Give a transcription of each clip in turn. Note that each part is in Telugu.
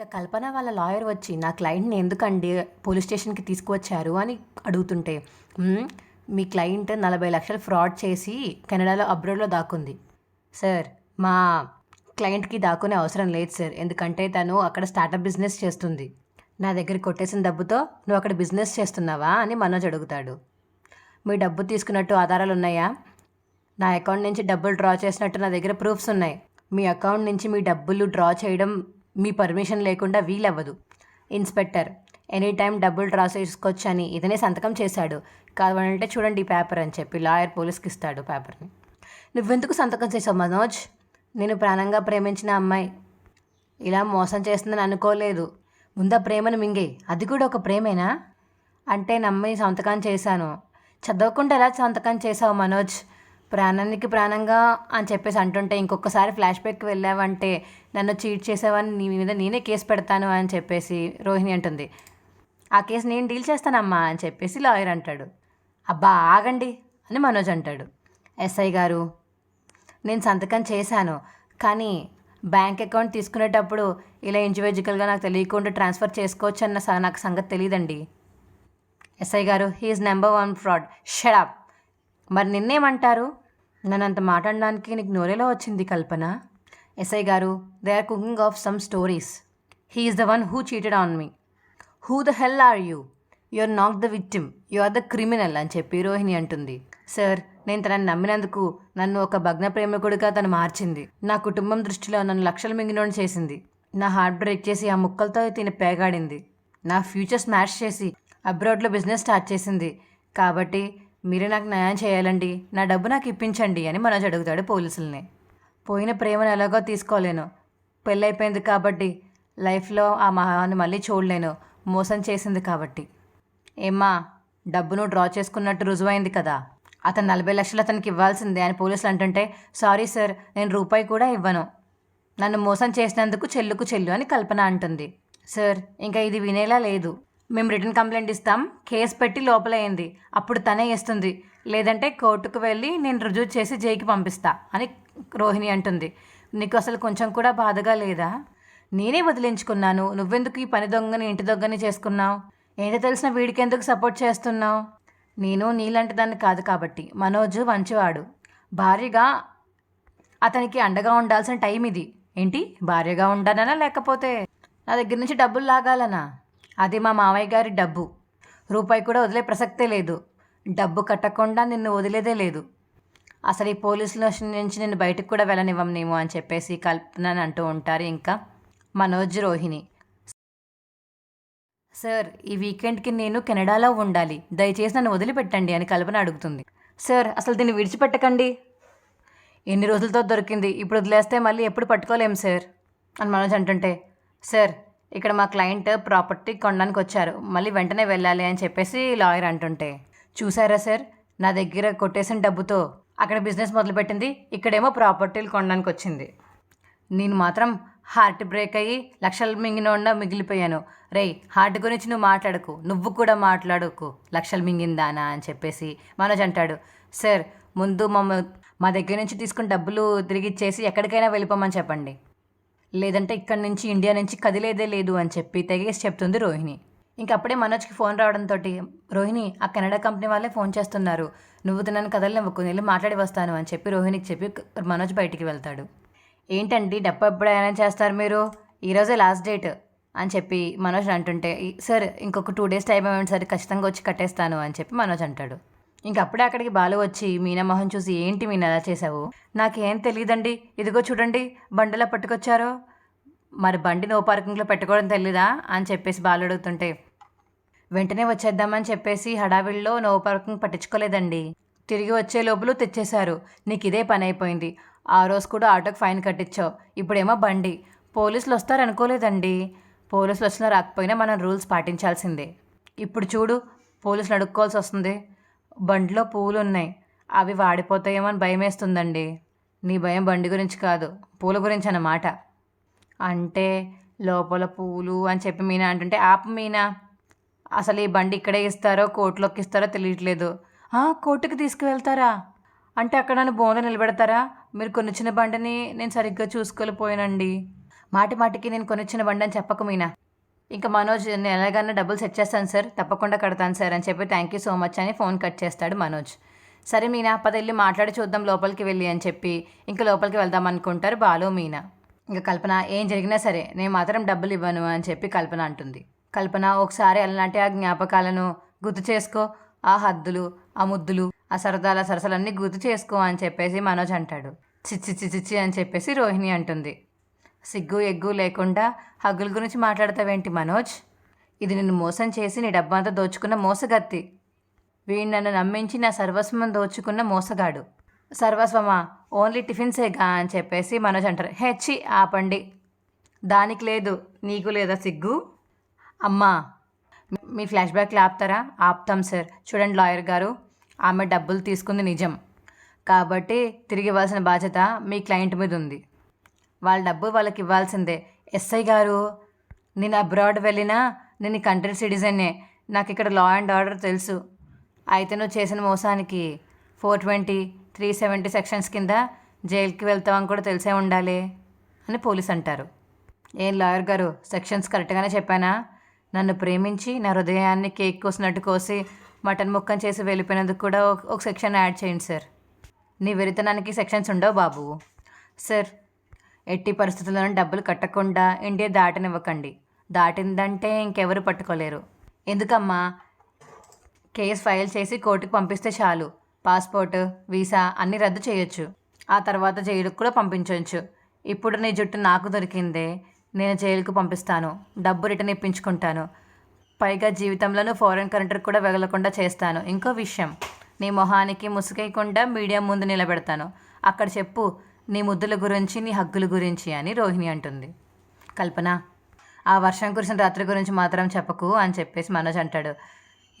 ఇక కల్పన వాళ్ళ లాయర్ వచ్చి నా క్లయింట్ని ఎందుకండి పోలీస్ స్టేషన్కి తీసుకువచ్చారు? అని అడుగుతుంటే మీ క్లయింట్ నలభై లక్షలు ఫ్రాడ్ చేసి కెనడాలో అబ్రాడ్లో దాక్కుంది. సార్ మా క్లయింట్కి దాక్కునే అవసరం లేదు సార్. ఎందుకంటే తను అక్కడ స్టార్టప్ బిజినెస్ చేస్తుంది. నా దగ్గర కొట్టేసిన డబ్బుతో నువ్వు అక్కడ బిజినెస్ చేస్తున్నావా? అని మనోజ్ అడుగుతాడు. మీ డబ్బు తీసుకున్నట్టు ఆధారాలు ఉన్నాయా? నా అకౌంట్ నుంచి డబ్బులు డ్రా చేసినట్టు నా దగ్గర ప్రూఫ్స్ ఉన్నాయి. మీ అకౌంట్ నుంచి మీ డబ్బులు డ్రా చేయడం మీ పర్మిషన్ లేకుండా వీలవ్వదు. ఇన్స్పెక్టర్ ఎనీ టైం డబ్బులు డ్రా చేసుకోవచ్చు అని ఇతనే సంతకం చేశాడు. కావాలంటే చూడండి ఈ పేపర్ అని చెప్పి లాయర్ పోలీస్కి ఇస్తాడు పేపర్ని. నువ్వెందుకు సంతకం చేసావు మనోజ్? నేను ప్రాణంగా ప్రేమించిన అమ్మాయి. ఇలా మోసం చేస్తుందని అనుకోలేదు. ముందా ప్రేమను మింగే. అది కూడా ఒక ప్రేమేనా? అంటే నమ్మి సంతకం చేశాను. చదవకుండా ఎలా సంతకం చేసావు మనోజ్? ప్రాణానికి ప్రాణంగా అని చెప్పేసి అంటుంటే ఇంకొకసారి ఫ్లాష్ బ్యాక్ వెళ్ళావంటే నన్ను చీట్ చేసావని నీ మీద నేనే కేసు పెడతాను అని చెప్పేసి రోహిణి అంటుంది. ఆ కేసు నేను డీల్ చేస్తానమ్మా అని చెప్పేసి లాయర్ అంటాడు. అబ్బా ఆగండి అని మనోజ్ అంటాడు. ఎస్ఐ గారు నేను సంతకం చేశాను కానీ బ్యాంక్ అకౌంట్ తీసుకునేటప్పుడు ఇలా ఇండివిజువల్గా నాకు తెలియకుండా ట్రాన్స్ఫర్ చేసుకోవచ్చు అన్న నాకు సంగతి తెలియదండి ఎస్ఐ గారు he is number one fraud shut up మరి నిన్నేమంటారు? నన్ను అంత మాట్లాడడానికి నీకు నోరేలో వచ్చింది కల్పన? ఎస్ఐ గారు they are cooking up some stories he is the one who cheated on me who the hell are you you are not the victim you are the criminal అని చెప్పి రోహిణి అంటుంది. సార్ నేను తనని నమ్మినందుకు నన్ను ఒక భగ్న ప్రేమికుడిగా తను మార్చింది. నా కుటుంబం దృష్టిలో నన్ను లక్షలు మింగినోడు చేసింది. నా హార్ట్ బ్రేక్ చేసి ఆ ముక్కలతో తిని పేగాడింది. నా ఫ్యూచర్ స్మాష్ చేసి అబ్రాడ్లో బిజినెస్ స్టార్ట్ చేసింది. కాబట్టి మీరే నాకు న్యాయం చేయాలండి. నా డబ్బు నాకు ఇప్పించండి అని మనోజ్ అడుగుతాడు పోలీసుల్ని. పోయిన ప్రేమను ఎలాగో తీసుకోలేను. పెళ్ళైపోయింది కాబట్టి లైఫ్లో ఆ మహాన్ని మళ్ళీ చూడలేను. మోసం చేసింది కాబట్టి. ఏమ్మా డబ్బును డ్రా చేసుకున్నట్టు రుజువైంది కదా. అతను నలభై లక్షలు అతనికి ఇవ్వాల్సిందే అని పోలీసులు అంటుంటే సారీ సార్ నేను రూపాయి కూడా ఇవ్వను. నన్ను మోసం చేసినందుకు చెల్లుకు చెల్లు అని కల్పన అంటుంది. సార్ ఇంకా ఇది వినేలా లేదు. మేము రిటర్న్ కంప్లైంట్ ఇస్తాం. కేసు పెట్టి లోపలయ్యింది అప్పుడు తనే ఇస్తుంది లేదంటే కోర్టుకు వెళ్ళి నేను రుజువు చేసి జైకి పంపిస్తా అని రోహిణి అంటుంది. నీకు అసలు కొంచెం కూడా బాధగా లేదా? నేనే వదిలించుకున్నాను. నువ్వెందుకు ఈ పని దొంగని ఇంటి దొంగని చేసుకున్నావు? ఏంటో తెలిసిన వీడికెందుకు సపోర్ట్ చేస్తున్నావు? నేను నీలాంటి దాన్ని కాదు కాబట్టి. మనోజు మంచివాడు. భార్యగా అతనికి అండగా ఉండాల్సిన టైం ఇది. ఏంటి? భార్యగా ఉండాలనా లేకపోతే? నా దగ్గర నుంచి డబ్బులు లాగాలనా? అది మా మావయ్య గారి డబ్బు. రూపాయి కూడా వదిలే ప్రసక్తే లేదు. డబ్బు కట్టకుండా నిన్ను వదిలేదే లేదు. అసలు ఈ పోలీసుల నుంచి నేను బయటకు కూడా వెళ్ళనివ్వం నేమో అని చెప్పేసి కల్పన అంటూ ఉంటారు ఇంకా మనోజ్ రోహిణి. సార్ ఈ వీకెండ్కి నేను కెనడాలో ఉండాలి. దయచేసి నన్ను వదిలిపెట్టండి అని కల్పన అడుగుతుంది. సార్ అసలు దీన్ని విడిచిపెట్టకండి. ఎన్ని రోజులతో దొరికింది? ఇప్పుడు వదిలేస్తే మళ్ళీ ఎప్పుడు పట్టుకోలేం సార్? అని మనోజ్ అంటుంటే సార్ ఇక్కడ మా క్లయింట్ ప్రాపర్టీ కొనడానికి వచ్చారు మళ్ళీ వెంటనే వెళ్ళాలి అని చెప్పేసి లాయర్ అంటుంటే చూసారా సార్? నా దగ్గర కొట్టేసిన డబ్బుతో అక్కడ బిజినెస్ మొదలుపెట్టింది. ఇక్కడేమో ప్రాపర్టీలు కొనడానికి వచ్చింది నేను మాత్రం హార్ట్ బ్రేక్ అయ్యి లక్షలు మింగినోండా మిగిలిపోయాను. రేయ్ హార్ట్ గురించి నువ్వు మాట్లాడకు. నువ్వు కూడా మాట్లాడుకు. లక్షలు మింగిందానా? అని చెప్పేసి మనోజ్ అంటాడు. సార్ ముందు మమ్మ మా దగ్గర నుంచి తీసుకున్న డబ్బులు తిరిగి ఇచ్చేసి ఎక్కడికైనా వెళ్ళిపోమని చెప్పండి. లేదంటే ఇక్కడి నుంచి ఇండియా నుంచి కదిలేదే లేదు అని చెప్పి తెగేసి చెప్తుంది రోహిణి. ఇంకప్పుడే మనోజ్కి ఫోన్ రావడంతో రోహిణి ఆ కెనడా కంపెనీ వాళ్ళే ఫోన్ చేస్తున్నారు. నువ్వు నన్ను కదలనివ్వకు వెళ్ళి మాట్లాడి వస్తాను అని చెప్పి రోహిణికి చెప్పి మనోజ్ బయటికి వెళ్తాడు. ఏంటండి డబ్బు ఎప్పుడు చేస్తారు మీరు? ఈరోజే లాస్ట్ డేట్ అని చెప్పి మనోజ్ అంటుంటే సార్ ఇంకొక టూ డేస్ టైం ఇవ్వండి సార్? ఖచ్చితంగా వచ్చి కట్టేస్తాను అని చెప్పి మనోజ్ అంటాడు. ఇంకప్పుడే అక్కడికి బాలు వచ్చి మీనా మొహం చూసి ఏంటి మీనా అలా చేసావు నాకేం తెలియదండి ఇదిగో చూడండి బండిలా పట్టుకొచ్చారు. మరి బండి నో పార్కింగ్లో పెట్టుకోవడం తెలీదా? అని చెప్పేసి బాలు అడుగుతుంటే వెంటనే వచ్చేద్దామని చెప్పేసి హడావిడిలో నో పార్కింగ్ పట్టించుకోలేదండి. తిరిగి వచ్చే లోపల తెచ్చేశారు. నీకు ఇదే పని అయిపోయింది. ఆ రోజు కూడా ఆటోకి ఫైన్ కట్టించావు. ఇప్పుడేమో బండి. పోలీసులు వస్తారు అనుకోలేదండి పోలీసులు వచ్చినా రాకపోయినా మనం రూల్స్ పాటించాల్సిందే. ఇప్పుడు చూడు పోలీసులు అడుక్కోవాల్సి వస్తుంది. బండిలో పూలు ఉన్నాయి అవి వాడిపోతాయేమో అని భయమేస్తుందండి. నీ భయం బండి గురించి కాదు పూల గురించి అన్నమాట. అంటే లోపల పూలు అని చెప్పి మీనా అంటుంటే ఆపు మీనా అసలు ఈ బండి ఇక్కడే ఇస్తారో కోర్టులోకి ఇస్తారో తెలియట్లేదు కోర్టుకి తీసుకువెళ్తారా? అంటే అక్కడ నన్ను బోన్లో నిలబెడతారా? మీరు కొనిచ్చిన బండిని నేను సరిగ్గా చూసుకోలేకపోయానండి. మాటి మాటికి నేను కొనిచ్చిన బండి అని చెప్పకు మీనా. ఇంకా మనోజ్ నేను ఎలాగైనా డబ్బులు సెట్ చేస్తాను సార్ తప్పకుండా కడతాను సార్ అని చెప్పి థ్యాంక్ యూ సో మచ్ అని ఫోన్ కట్ చేస్తాడు మనోజ్. సరే మీనా పద వెళ్ళి మాట్లాడి చూద్దాం లోపలికి వెళ్ళి అని చెప్పి ఇంకా లోపలికి వెళ్దాం అనుకుంటారు బాలు మీనా. ఇంకా కల్పన ఏం జరిగినా సరే నేను మాత్రం డబ్బులు ఇవ్వను అని చెప్పి కల్పన అంటుంది. కల్పన ఒకసారి అలాంటి ఆ జ్ఞాపకాలను గుర్తు చేసుకో. ఆ హద్దులు ఆ ముద్దులు ఆ సరదాల సరసలన్నీ గుర్తు చేసుకో అని చెప్పేసి మనోజ్ అంటాడు. చిచ్చి చిచ్చి చిచ్చి అని చెప్పేసి రోహిణి అంటుంది. సిగ్గు ఎగ్గు లేకుండా హగ్గుల గురించి మాట్లాడతావేంటి మనోజ్? ఇది నిన్ను మోసం చేసి నీ డబ్బంతా దోచుకున్న మోసగత్తి. వీడు నన్ను నమ్మించి నా సర్వస్వం దోచుకున్న మోసగాడు. సర్వస్వమా ఓన్లీ టిఫిన్సేగా అని చెప్పేసి మనోజ్ అంటారు. హెచ్చి ఆపండి. దానికి లేదు నీకు లేదా సిగ్గు? అమ్మా మీ ఫ్లాష్ బ్యాక్లు ఆపుతారా? ఆపుతాం సార్. చూడండి లాయర్ గారు ఆమె డబ్బులు తీసుకుంది నిజం. కాబట్టి తిరిగి ఇవ్వాల్సిన బాధ్యత మీ క్లయింట్ మీద ఉంది వాళ్ళ డబ్బు వాళ్ళకి ఇవ్వాల్సిందే. ఎస్ఐ గారు నేను అబ్రాడ్ వెళ్ళినా నేను ఈ కంట్రీ సిటిజన్నే. నాకు ఇక్కడ లా అండ్ ఆర్డర్ తెలుసు. అయితే నువ్వు చేసిన మోసానికి four twenty three seventy sections కింద జైలుకి వెళ్తామని కూడా తెలిసే ఉండాలి అని పోలీస్ అంటారు. ఏం లాయర్ గారు సెక్షన్స్ కరెక్ట్గానే చెప్పానా? నన్ను ప్రేమించి నా హృదయాన్ని కేక్ కోసినట్టు కోసి మటన్ ముక్కం చేసి వెళ్ళిపోయినందుకు కూడా ఒక- ఒక సెక్షన్ యాడ్ చేయండి సార్ నీ వెరితనానికి సెక్షన్స్ ఉండవు బాబు. సార్ ఎట్టి పరిస్థితుల్లోనూ డబ్బులు కట్టకుండా ఇండియా దాటనివ్వకండి. దాటిందంటే ఇంకెవరు పట్టుకోలేరు. ఎందుకమ్మా? కేసు ఫైల్ చేసి కోర్టుకు పంపిస్తే చాలు. పాస్పోర్ట్ వీసా అన్నీ రద్దు చేయొచ్చు. ఆ తర్వాత జైలుకు కూడా పంపించవచ్చు ఇప్పుడు నీ జుట్టు నాకు దొరికిందే. నేను జైలుకు పంపిస్తాను. డబ్బు రిటర్న్ ఇప్పించుకుంటాను. పైగా జీవితంలోనూ ఫారెన్ కరెంటర్ కూడా వెగలకుండా చేస్తాను. ఇంకో విషయం. నీ మొహానికి ముసుగేయకుండా మీడియా ముందు నిలబెడతాను. అక్కడ చెప్పు నీ ముద్దుల గురించి నీ హక్కుల గురించి అని రోహిణి అంటుంది. కల్పన ఆ వర్షం కురిసిన రాత్రి గురించి మాత్రం చెప్పకు అని చెప్పేసి మనోజ్ అంటాడు.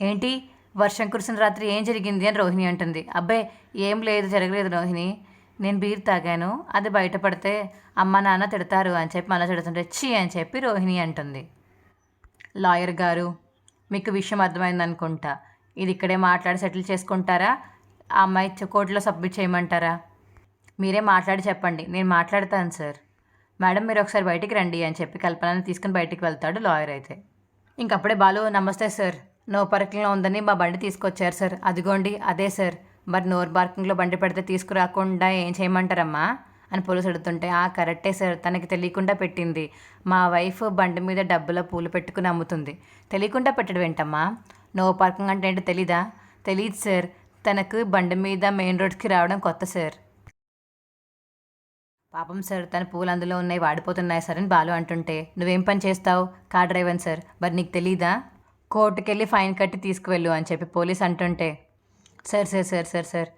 ఏంటి? వర్షం కురిసిన రాత్రి ఏం జరిగింది అని రోహిణి అంటుంది. అబ్బాయి ఏం లేదు జరగలేదు రోహిణి. నేను బీర్ తాగాను అది బయటపడితే అమ్మ నాన్న తిడతారు అని చెప్పి మనోజ్ తిడుతుంటే ఛీ అని చెప్పి రోహిణి అంటుంది. లాయర్ గారు మీకు విషయం అర్థమైంది అనుకుంటా. ఇది ఇక్కడే మాట్లాడి సెటిల్ చేసుకుంటారా? ఆ అమ్మాయి కోర్టులో సబ్మిట్ చేయమంటారా? మీరే మాట్లాడి చెప్పండి. నేను మాట్లాడతాను సార్. మేడం మీరు ఒకసారి బయటికి రండి అని చెప్పి కల్పనని తీసుకుని బయటికి వెళ్తాడు లాయర్ అయితే. ఇంకప్పుడే బాలు నమస్తే సార్. నో పార్కింగ్లో ఉందని మా బండి తీసుకొచ్చారు సార్. అదిగోండి అదే సార్. మరి నోర్ పార్కింగ్లో బండి పెడితే తీసుకురాకుండా ఏం చేయమంటారమ్మా? అని పోలీసు అడుగుతుంటే ఆ కరెక్టే సార్. తనకి తెలియకుండా పెట్టింది. మా వైఫ్ బండి మీద డబ్బుల పూలు పెట్టుకుని అమ్ముతుంది. తెలియకుండా పెట్టడం ఏంటమ్మా? నో పార్కింగ్ అంటే ఏంటో తెలీదా? తెలియదు సార్. తనకు బండి మీద మెయిన్ రోడ్కి రావడం కొత్త సార్. పాపం సార్ తన పూలు అందులో ఉన్నాయి వాడిపోతున్నాయి సార్ అని బాలు అంటుంటే నువ్వేం పని చేస్తావు? కార్ డ్రైవర్ సార్ మరి నీకు తెలీదా? కోర్టుకెళ్ళి ఫైన్ కట్టి తీసుకువెళ్ళు అని చెప్పి పోలీస్ అంటుంటే sir sir sir sir sir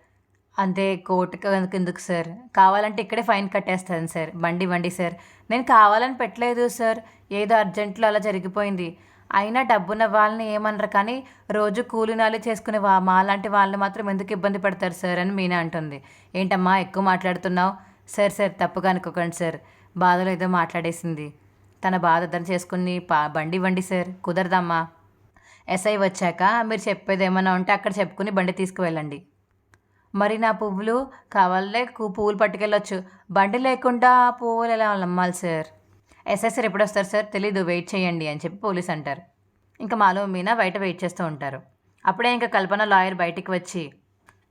అంతే కోర్టుకి ఎందుకు సార్? కావాలంటే ఇక్కడే ఫైన్ కట్టేస్తాను సార్. బండి బండి సార్. నేను కావాలని పెట్టలేదు సార్. ఏదో అర్జెంట్లో అలా జరిగిపోయింది. అయినా డబ్బున్న వాళ్ళని ఏమనరు కానీ రోజు కూలినాలు చేసుకునే వా మాలాంటి వాళ్ళని మాత్రం ఎందుకు ఇబ్బంది పెడతారు సార్ అని మీనా అంటుంది. ఏంటమ్మా ఎక్కువ మాట్లాడుతున్నావు? సార్ సార్ తప్పుగా అనుకోకండి సార్. బాధలో ఏదో మాట్లాడేసింది. తన బాధ అర్థం చేసుకుని పా బండి ఇవ్వండి సార్. కుదరదమ్మా. ఎస్ఐ వచ్చాక మీరు చెప్పేది ఏమైనా ఉంటే అక్కడ చెప్పుకుని బండి తీసుకువెళ్ళండి. మరి నా పువ్వులు కావాలే కు- పువ్వులు పట్టుకెళ్ళొచ్చు. బండి లేకుండా పువ్వులు ఎలా అమ్మాలి సార్? ఎస్ఐ సార్ ఎప్పుడు వస్తారు సార్? తెలీదు. వెయిట్ చేయండి అని చెప్పి పోలీస్ అంటారు. ఇంకా మాలో మీనా బయట వెయిట్ చేస్తూ ఉంటారు. అప్పుడే ఇంకా కల్పన లాయర్ బయటికి వచ్చి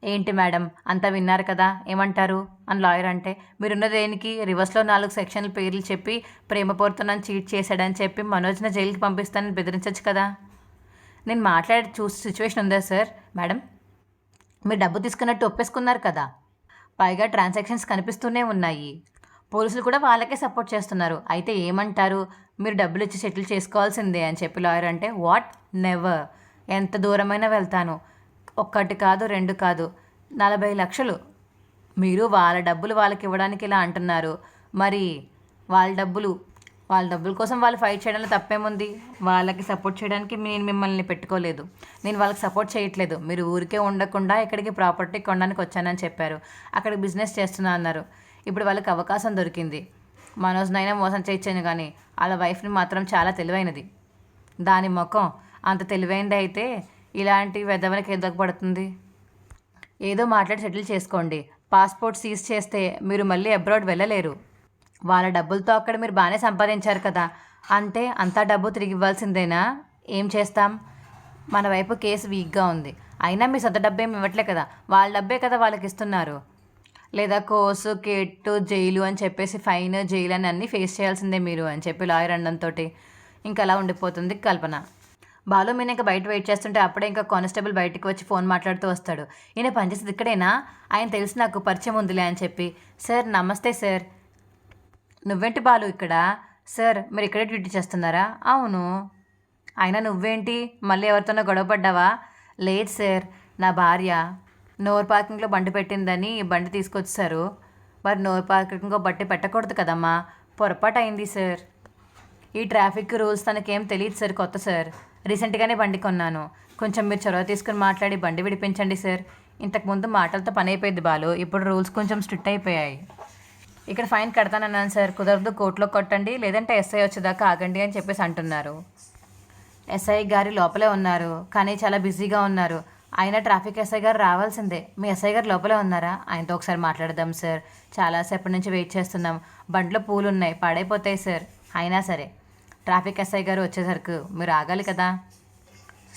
ఏంటి మేడం? అంతా విన్నారు కదా? ఏమంటారు? అని లాయర్ అంటే మీరున్న దేనికి? రివర్స్లో నాలుగు సెక్షన్ల పేర్లు చెప్పి ప్రేమ పోరుతున్నాను చీట్ చేశాడని చెప్పి మనోజ్న జైలుకి పంపిస్తానని బెదిరించవచ్చు కదా? నేను మాట్లాడి చూసి సిచ్యువేషన్ ఉందా సార్? మేడం మీరు డబ్బు తీసుకున్నట్టు ఒప్పేసుకున్నారు కదా? పైగా ట్రాన్సాక్షన్స్ కనిపిస్తూనే ఉన్నాయి. పోలీసులు కూడా వాళ్ళకే సపోర్ట్ చేస్తున్నారు. అయితే ఏమంటారు? మీరు డబ్బులు ఇచ్చి సెటిల్ చేసుకోవాల్సిందే అని చెప్పి లాయర్ అంటే వాట్? నెవర్? ఎంత దూరమైనా వెళ్తాను. ఒక్కటి కాదు రెండు కాదు నలభై లక్షలు. మీరు వాళ్ళ డబ్బులు వాళ్ళకి ఇవ్వడానికి ఇలా అంటున్నారు. మరి వాళ్ళ డబ్బులు వాళ్ళ డబ్బుల కోసం వాళ్ళు ఫైట్ చేయడంలో తప్పేముంది? వాళ్ళకి సపోర్ట్ చేయడానికి నేను మిమ్మల్ని పెట్టుకోలేదు. నేను వాళ్ళకి సపోర్ట్ చేయట్లేదు. మీరు ఊరికే ఉండకుండా ఇక్కడికి ప్రాపర్టీ కొనడానికి వచ్చానని చెప్పారు. అక్కడ బిజినెస్ చేస్తున్నా అన్నారు. ఇప్పుడు వాళ్ళకి అవకాశం దొరికింది. మనోజ్నైనా మోసం చేయొచ్చాను కానీ వాళ్ళ వైఫ్ని మాత్రం చాలా తెలివైనది. దాని ముఖం అంత తెలివైనది అయితే ఇలాంటి వెదవనికి ఎందుకు పడుతుంది? ఏదో మాట్లాడి సెటిల్ చేసుకోండి. పాస్పోర్ట్ సీజ్ చేస్తే మీరు మళ్ళీ అబ్రాడ్ వెళ్ళలేరు. వాళ్ళ డబ్బులతో అక్కడ మీరు బాగానే సంపాదించారు కదా. అంటే అంతా డబ్బు తిరిగి ఇవ్వాల్సిందేనా? ఏం చేస్తాం? మన వైపు కేసు వీక్గా ఉంది. అయినా మీ సొంత డబ్బు ఏమి ఇవ్వట్లే కదా. వాళ్ళ డబ్బే కదా వాళ్ళకి ఇస్తున్నారు. లేదా కోర్సు కేట్టు జైలు అని చెప్పేసి ఫైన్ జైలు అని అన్నీ ఫేస్ చేయాల్సిందే మీరు అని చెప్పి లాయర్ అనడంతో ఇంకా అలా ఉండిపోతుంది కల్పన. బాలు మీన ఇంకా బయట వెయిట్ చేస్తుంటే అప్పుడే ఇంకా కానిస్టేబుల్ బయటకు వచ్చి ఫోన్ మాట్లాడుతూ వస్తాడు. ఈయన పనిచేసేది ఇక్కడేనా? ఆయన తెలిసి నాకు పరిచయం ఉందిలే అని చెప్పి. సార్ నమస్తే సార్. నువ్వేంటి బాలు ఇక్కడ? సార్ మీరు ఇక్కడే డ్యూటీ చేస్తున్నారా? అవును. అయినా నువ్వేంటి? మళ్ళీ ఎవరితోనో గొడవ పడ్డావా? లేదు సార్ నా భార్య. నోర్ పార్కింగ్లో బండి పెట్టిందని బండి తీసుకొచ్చారు. మరి నోర్ పార్కింగ్లో బట్టి పెట్టకూడదు కదమ్మా. పొరపాటు అయింది సార్. ఈ ట్రాఫిక్ రూల్స్ తనకేం తెలియదు సార్ కొత్త సార్. రీసెంట్గానే బండి కొన్నాను. కొంచెం మీరు చొరవ తీసుకుని మాట్లాడి బండి విడిపించండి సార్. ఇంతకుముందు మాటలతో పని అయిపోయింది బాలు. ఇప్పుడు రూల్స్ కొంచెం స్ట్రిక్ట్ అయిపోయాయి. ఇక్కడ ఫైన్ కడతానన్నాను సార్. కుదరదు కోర్టులో కొట్టండి లేదంటే ఎస్ఐ వచ్చేదాకా ఆగండి అని చెప్పేసి అంటున్నారు. ఎస్ఐ గారి లోపలే ఉన్నారు కానీ చాలా బిజీగా ఉన్నారు. ఆయన ట్రాఫిక్ ఎస్ఐ గారు రావాల్సిందే. మీ ఎస్ఐ గారు లోపలే ఉన్నారా? ఆయనతో ఒకసారి మాట్లాడదాం సార్. చాలాసేపటి నుంచి వెయిట్ చేస్తున్నాం. బండ్లో పూలు ఉన్నాయి పాడైపోతాయి సార్. అయినా సరే. ట్రాఫిక్ ఎస్ఐ గారు వచ్చేసరికి మీరు ఆగాలి కదా?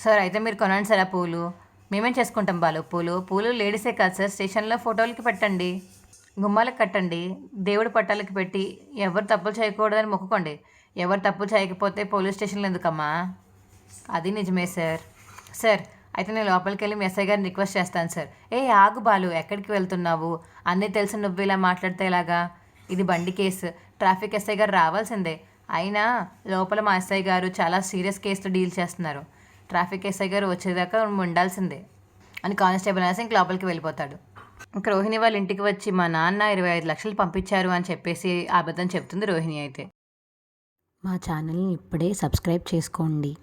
సార్ అయితే మీరు కొనండి సార్ ఆ పూలు. మేమేం చేసుకుంటాం బాలు? పూలు? పూలు లేడీసే కాదు సార్ స్టేషన్లో ఫోటోలకి పెట్టండి. గుమ్మాలకు కట్టండి. దేవుడి పట్టాలకి పెట్టి ఎవరు తప్పులు చేయకూడదని మొక్కుకోండి. ఎవరు తప్పులు చేయకపోతే పోలీస్ స్టేషన్లో ఎందుకమ్మా? అది నిజమే సార్. సార్ అయితే నేను లోపలికి వెళ్ళి మీ ఎస్ఐ గారిని రిక్వెస్ట్ చేస్తాను సార్. ఏ ఆగు బాలు ఎక్కడికి వెళ్తున్నావు? అన్నీ తెలిసి నువ్వు ఇలా మాట్లాడితే ఇలాగా ఇది బండి కేసు. ట్రాఫిక్ ఎస్ఐ గారు రావాల్సిందే. అయినా లోపల మా ఎస్ఐ గారు చాలా సీరియస్ కేసుతో డీల్ చేస్తున్నారు. ట్రాఫిక్ ఎస్ఐ గారు వచ్చేదాకా ఉండాల్సిందే అని కానిస్టేబుల్ అనేసి ఇంక లోపలికి వెళ్ళిపోతాడు. ఇంక రోహిణి వాళ్ళ ఇంటికి వచ్చి మా నాన్న ఇరవై ఐదు లక్షలు పంపించారు అని చెప్పేసి అబద్ధం చెప్తుంది రోహిణి అయితే. మా ఛానల్ని ఇప్పుడే సబ్స్క్రైబ్ చేసుకోండి.